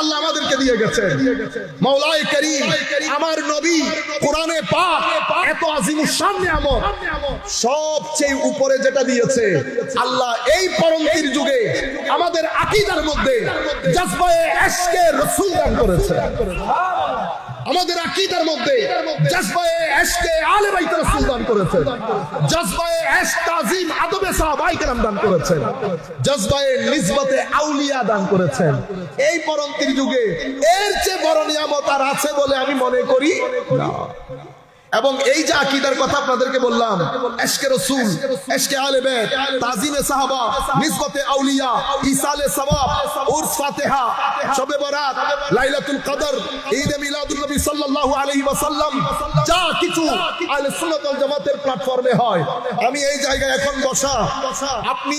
আল্লাহ আমাদেরকে দিয়ে গেছে মৌলায় আমার নবী কোরআনে এত আজিমুর সবচেয়ে উপরে যেটা দিয়েছে, আল্লাহ এই পরন্তির যুগে আমাদের আকিদার মধ্যে জজবায়ে এসকে রসুল দান করেছে। আমাদের আকিদার মধ্যে জজবায়ে এশকে আলে বাইত রাসূল দান করেছেন। জজবায়ে এশ তাজিম আদবে সাহাবাই কেরাম দান করেছেন। জজবায়ে নিসবতে আউলিয়া দান করেছেন। এই পরন্তির যুগে এর চেয়ে বড় নিয়ামত আর আছে বলে আমি মনে করি না। এবং এই যে আকীদার কথা আপনাদেরকে বললাম, এশকে রসুল, এশকে আলে বেত তাজিমে সাহাবা নিসবতে আউলিয়া ইসালে সওয়াব উরস ফাতিহা, শবে বরাত, লাইলাতুল কদর, ঈদে মিলাদুন নবী সাল্লাল্লাহু আলাইহি ওয়াসাল্লাম, যা কিছু আহলে সুন্নাত ওয়াল জামাতের প্ল্যাটফর্মে হয়। আমি এই জায়গায় এখন বসা। আপনি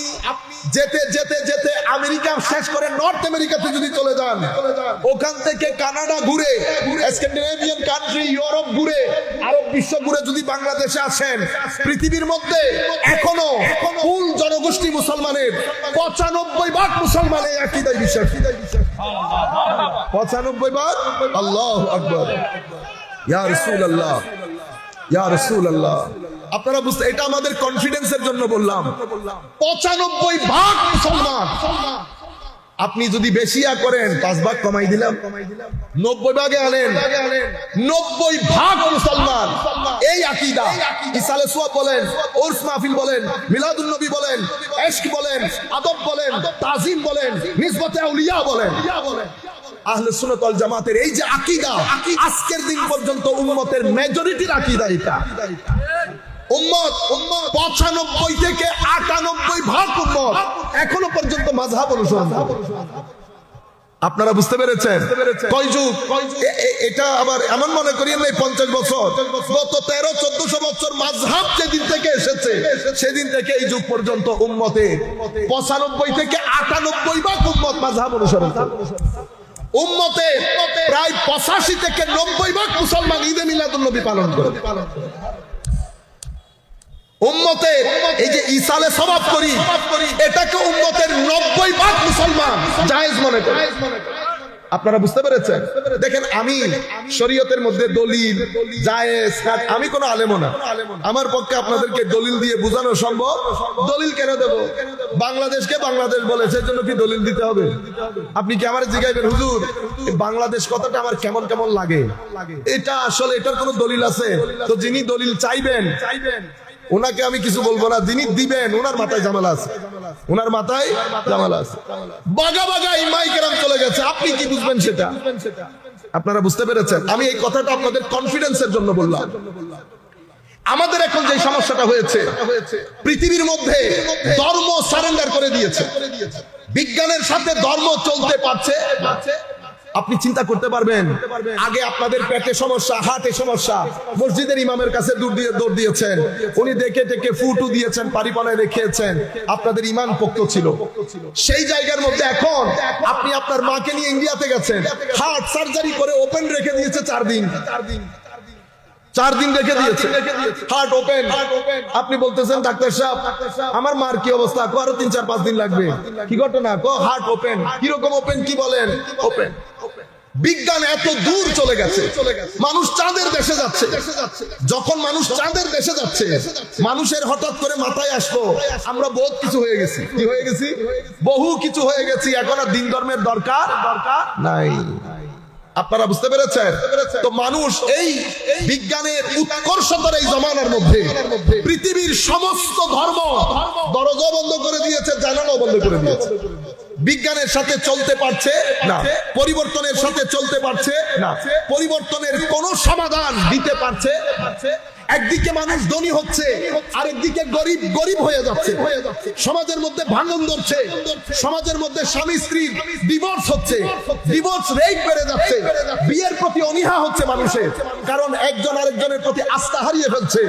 যেতে যেতে যেতে আমেরিকা শেষ করে নর্থ আমেরিকাতে যদি চলে যান, ওখান থেকে কানাডা ঘুরে, স্ক্যান্ডিনেভিয়ান কান্ট্রি, ইউরোপ ঘুরে আরব বিশ্ব ঘুরে যদি বাংলাদেশে আসেন পৃথিবীর মধ্যে এখনও কুল জনগোষ্ঠী মুসলমানের পঁচানব্বই ভাগ মুসলমান এই আকিদায় বিশ্বাস। পঁচানব্বই ভাগ? আল্লাহ আকবর। ইয়া রসুল আল্লাহ ইয়া রসুল আল্লাহ আপনারা বুঝতে এটা আমাদের কনফিডেন্সের জন্য বললাম। পঁচানব্বই ভাগ মুসলমান আপনি যদি বেশিয়া করেন, পাঁচ ভাগ কমাই দিলাম। নব্বই ভাগে আনেন। নব্বই ভাগ মুসলমান। এই আকিদা। ইসালে সুয়াব বলেন উর্স মাহফিল বলেন মিলাদুল নবী বলেন, এশক বলেন, আদব বলেন, তাজিম বলেন, নিসবতে আউলিয়া বলেন। আহলে সুন্নাত ওয়াল জামাতের এই যে আকীদা, আজকের দিন পর্যন্ত উম্মতের মেজরিটির আকীদা এটা। উম্মত পঁচানব্বই থেকে আটানব্বই ভাগ উম্মত। এখনও পর্যন্ত মাঝহাব অনুসরণ আপনারা বুঝতে পেরেছেন? কয় যুগ? এটা আবার এমন মনে করি নাই পঞ্চাশ বছর। গত তেরো চোদ্দশো বছর মাঝহাব যেদিন থেকে এসেছে সেদিন থেকে এই যুগ পর্যন্ত উম্মতে পঁচানব্বই থেকে আটানব্বই ভাগ উম্মত মাঝহাব অনুসরণ। উম্মতে প্রায় পঁচাশি থেকে নব্বই ভাগ মুসলমান ঈদে মিলাদুল নবী পালন করে। উম্মতের এই যে ইসালে সবাব করি, এটাকে উম্মতের নব্বই ভাগ মুসলমান জায়েজ মনে করে। আপনারা বুঝতে পেরেছেন? দেখেন আমি শরীয়তের মধ্যে দলিল, জায়েজ আমি কোনো আলেমো না। আমার পক্ষে আপনাদেরকে দলিল দিয়ে বোঝানো সম্ভব। দলিল কেন দেব? বাংলাদেশকে বাংলাদেশ বলে সেই জন্য কি দলিল দিতে হবে? আপনি কি আমার জিগাইবেন, হুজুর? বাংলাদেশ কথাটা আমার কেমন কেমন লাগে? এটা আসলে এটার কোনো দলিল আছে? তো যিনি দলিল চাইবেন চাইবেন ওনাকে আমি কিছু বলব না, যিনি দিবেন, ওনার মাথায় জামালা আছে। ওনার মাথায় জামালা আছে। বাগা বাগা ইমাই কেরাম চলে গেছে, আপনি কি বুঝবেন সেটা? আপনারা বুঝতে পেরেছেন? আমি এই কথাটা আপনাদের কনফিডেন্সের জন্য বললাম। আমাদের এখন যে সমস্যাটা হয়েছে, পৃথিবীর মধ্যে ধর্ম সারেন্ডার করে দিয়েছে। বিজ্ঞানের সাথে ধর্ম চলতে পারছে আপনি চিন্তা করতে পারবেন, আগে আপনাদের পেটে সমস্যা, হাতে সমস্যা। মসজিদের ইমামের কাছে দৌড় দিয়েছেন। উনি দেখে টেকে ফুটু দিয়েছেন পারিপানায় রেখেছেন। আপনাদের ইমান পোক্ত ছিল। সেই জায়গার মধ্যে এখন আপনি আপনার মাকে নিয়ে ইন্ডিয়াতে গেছেন। হার্ট সার্জারি করে ওপেন রেখে দিয়েছে চার দিন চার দিন। চার দিন রেখে দিয়েছে। হার্ট ওপেন আপনি বলতেছেন ডাক্তার সাহেব আমার মার কি অবস্থা? কো আরও তিন চার পাঁচ দিন লাগবে। কি ঘটনা? কো হার্ট ওপেন কীরকম ওপেন কি বলেন? ওপেন বিজ্ঞান এত দূর চলে গেছে। মানুষ চাঁদের দেশে যাচ্ছে। যখন মানুষ চাঁদের দেশে যাচ্ছে মানুষের হঠাৎ করে মাথায় আসলো আমরা বহুত কিছু হয়ে গেছি? কি হয়ে গেছি? বহু কিছু হয়ে গেছি। এখন আর দিন ধর্মের দরকার দরকার নাই। আপনারা বুঝতে পেরেছেন? তো মানুষ এই বিজ্ঞানের উৎকর্ষতার এই জমানার মধ্যে পৃথিবীর সমস্ত ধর্ম দরজা বন্ধ করে দিয়েছে জানানো বন্ধ করে দিয়েছে। বিজ্ঞানের সাথে চলতে পারছে না, পরিবর্তনের সাথে চলতে পারছে না, পরিবর্তনের কোন সমাধান দিতে পারছে একদিকে মানুষ ধনী হচ্ছে, আরেকদিকে গরিব গরিব হয়ে যাচ্ছে। সমাজের মধ্যে ভাঙন ধরছে, সমাজের মধ্যে স্বামী স্ত্রীর ডিভোর্স হচ্ছে ডিভোর্স রেট বেড়ে যাচ্ছে। বিয়ের প্রতি অনীহা হচ্ছে মানুষের, কারণ একজন আরেকজনের প্রতি আস্থা হারিয়ে ফেলছে।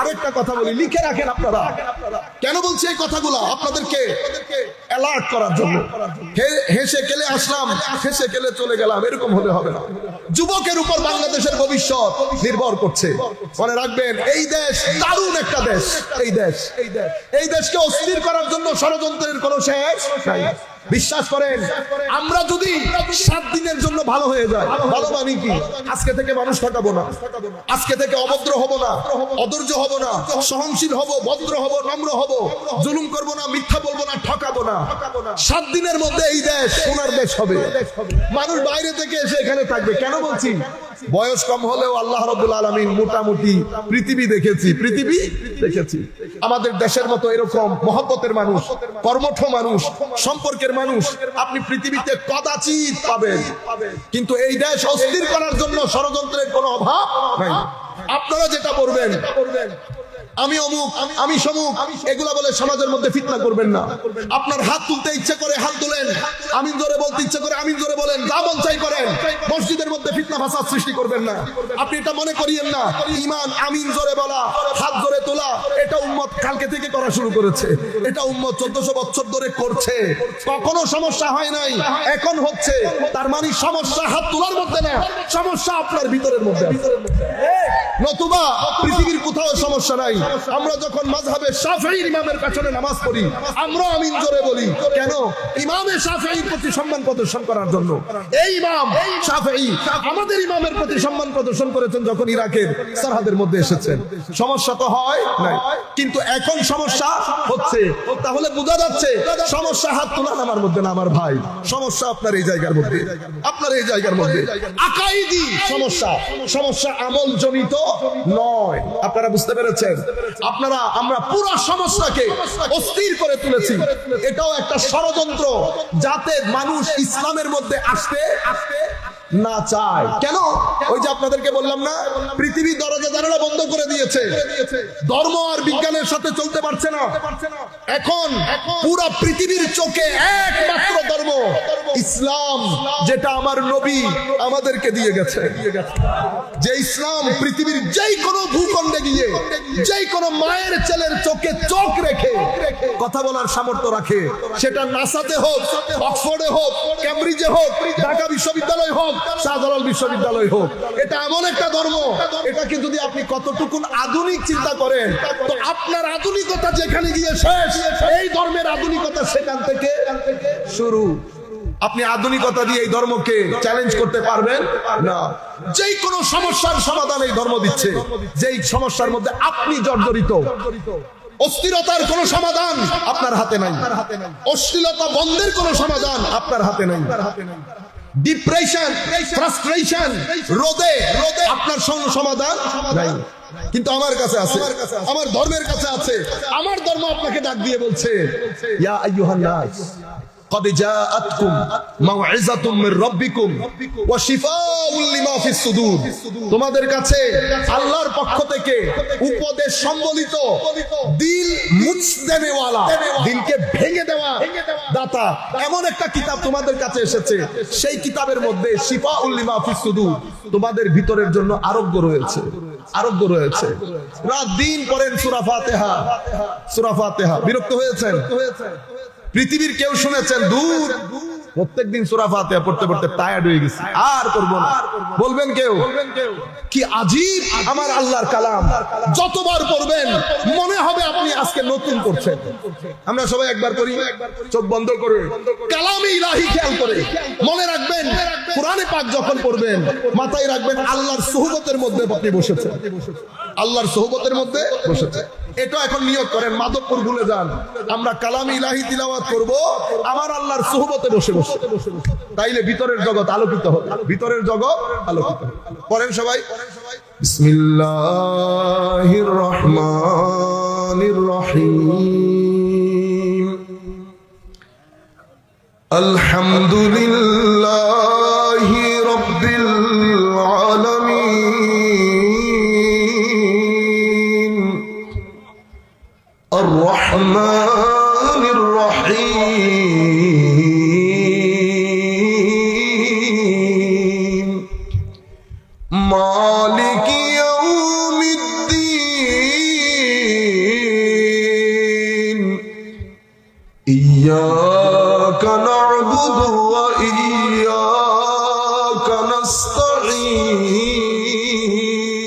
আরেকটা কথা বলি, লিখে রাখেন আপনারা। কেন বলছি এই কথাগুলো? আপনাদেরকে অ্যালার্ট করার জন্য। হেসে কেলে আসলাম, হেসে কেলে চলে গেলাম, এরকম হলে হবে না। যুবকের উপর বাংলাদেশের ভবিষ্যৎ নির্ভর করছে। মনে রাখবেন, এই দেশ দারুণ একটা দেশ, এই দেশ, এই দেশকে অস্থির করার জন্য ষড়যন্ত্রের কোনো শেষ বিশ্বাস করেন আমরা যদি সাত দিনের জন্য ভালো হয়ে যায় ভালো মানে কি? আজকে থেকে মানুষ ঠকাবো না। আজকে থেকে অভদ্র হব না। অধৈর্য হব না। সহনশীল হব ভদ্র হব নম্র হব। জুলুম করব না মিথ্যা বলব না ঠকাবো না। সাত দিনের মধ্যে এই দেশ সোনার দেশ হবে। মানুষ বাইরে থেকে এসে এখানে থাকবে। কেন বলছি? বয়স কম হলেও আল্লাহ রব্বুল আলমিন মোটামুটি পৃথিবী দেখেছি। পৃথিবী দেখেছি। আমাদের দেশের মতো এরকম মহব্বতের মানুষ, কর্মঠ মানুষ, সম্পর্কের মানুষ আপনি পৃথিবীতে কদাচিত পাবেন। কিন্তু এই দেশ অস্থির করার জন্য ষড়যন্ত্রের কোনো অভাব নাই। আপনারা যেটা করবেন আমি অমুক, আমি সমুক। এগুলা বলে সমাজের মধ্যে ফিতনা করবেন না। আপনার হাত তুলতে ইচ্ছে করে হাত তুলেন। আমিন জোরে বলতে ইচ্ছে করে আমিন জোরে বলেন। যা মন চাই করেন। মসজিদের মধ্যে ফিতনা ফাসাদ সৃষ্টি করবেন না। আপনি এটা মনে করিয়েন না। ইমান আমিন জোরে বলা, হাত জোরে তোলা, এটা উম্মত কালকে থেকে করা শুরু করেছে। এটা উম্মত চোদ্দশো বছর ধরে করছে। কখনো সমস্যা হয় নাই। এখন হচ্ছে। তার মানে সমস্যা হাত তোলার মধ্যে না, সমস্যা আপনার ভিতরের মধ্যে। নতুবা পৃথিবীর কোথাও সমস্যা নাই। আমরা যখন মাযহাবে শাফিঈর ইমামের পেছনে নামাজ পড়ি, আমরা আমিন জোরে বলি। কেন? ইমামে শাফিঈর প্রতি সম্মান প্রদর্শন করার জন্য। এই ইমাম শাফিঈ আমাদের ইমামের প্রতি সম্মান প্রদর্শন করেছেন যখন ইরাকের সরহাদের মধ্যে এসেছেন। সমস্যা তো হয় নাই। কিন্তু এখন সমস্যা হচ্ছে। তাহলে বোঝা যাচ্ছে সমস্যা হাত তোলা আমার মধ্যে না আমার ভাই। সমস্যা আপনার এই জায়গার মধ্যে। আপনার এই জায়গার মধ্যে। আকাইদি সমস্যা। সমস্যা আমল জনিত নয়। আপনারা বুঝতে পেরেছেন? আপনারা আমরা পুরো সমস্যাকে অস্থির করে তুলেছি। এটাও একটা ষড়যন্ত্র যাতে মানুষ ইসলামের মধ্যে আসতে আসতে না চায়। কেন? ওই যে আপনাদেরকে বললাম না পৃথিবী দরজা জানালা বন্ধ করে দিয়েছে। ধর্ম আর বিজ্ঞানের সাথে চলতে পারছে না। এখন পুরো পৃথিবীর চোখে একমাত্র ধর্ম। ইসলাম যেটা আমার নবী আমাদেরকে দিয়ে গেছে। যে ইসলাম পৃথিবীর যেই কোনো ভূখণ্ডে গিয়ে যেই কোনো মায়ের ছেলের চোখে চোখ রেখে কথা বলার সামর্থ্য রাখে। সেটা নাসাতে হোক, অক্সফোর্ডে হোক ক্যামব্রিজে হোক, ঢাকা বিশ্ববিদ্যালয় হোক, শাহজালাল বিশ্ববিদ্যালয় হোক, এটা এমন একটা ধর্ম। এটাকে যদি আপনি কতটুকুন আধুনিক চিন্তা করেন, তো আপনার আধুনিকতা যেখানে গিয়ে শেষ, এই ধর্মের আধুনিকতা সেখান থেকে শুরু। আপনি আধুনিকতা দিয়ে এই ধর্মকে চ্যালেঞ্জ করতে পারবেন? না। যেই কোনো সমস্যার সমাধান এই ধর্ম দিচ্ছে। যেই সমস্যার মধ্যে আপনি জর্জরিত। অস্থিরতার কোনো সমাধান আপনার হাতে নাই। অশ্লীলতা বন্ধের কোনো সমাধান আপনার হাতে নাই। ডিপ্রেশন ফ্রাস্ট্রেশন রোদে রোদে আপনার সমাধান নাই। কিন্তু আমার কাছে আছে। আমার ধর্মের কাছে আছে। আমার ধর্ম আপনাকে ডাক দিয়ে বলছে, ইয়া আইয়ুহান নাস قد جاءتكم موعظة من ربكم وشفاء لما في الصدور তোমাদের কাছে আল্লাহর পক্ষ থেকে উপদেশ সম্বলিত দিল মুছ দেনেওয়ালা দিলকে ভেঙে দেওয়া দাতা এমন একটা কিতাব তোমাদের কাছে এসেছে সেই কিতাবের মধ্যে শিফা উল্লিমা ফি সুদূর তোমাদের ভিতরের জন্য আরোগ্য রয়েছে আরোগ্য রয়েছে রাত দিন পড়েন সূরা ফাতিহা সূরা ফাতিহা বিরক্ত হয়েছেন পৃথিবীর কেউ শুনেছেন? দূর। প্রত্যেকদিন সুরা ফাতিহা পড়তে পড়তে টায়ার্ড হয়ে আর না। বলবেন কেউ? কি আমার আল্লাহর কালাম। যতবার মনে হবে আপনি আজকে নতুন করছেন। আমরা সবাই একবার করি। চোখ বন্ধ করে। কালামে ইলাহি খেয়াল করে। মনে রাখবেন, কোরআনে পাক যখন পড়বেন, মাথায় রাখবেন, আল্লাহর সুহবতের মধ্যে আপনি বসেছেন। আল্লাহর সোহবতের মধ্যে বসেছে। এটা এখন নিয়োগ করেন। মাধবপুর ভুলে যান। আমরা কালাম ইলাহি তিলাওয়াত করব। আমার আল্লাহর সোহবতে বসে বসে। তাইলে ভিতরের জগৎ আলোকিত হবে। ভিতরের জগৎ আলোকিত পড়েন সবাই। বিসমিল্লাহির রহমানির রহিম। আলহামদুলিল্লাহি।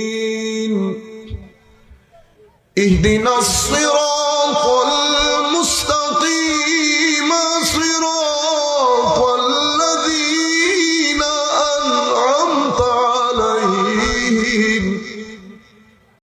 نستعين اهدنا الصراط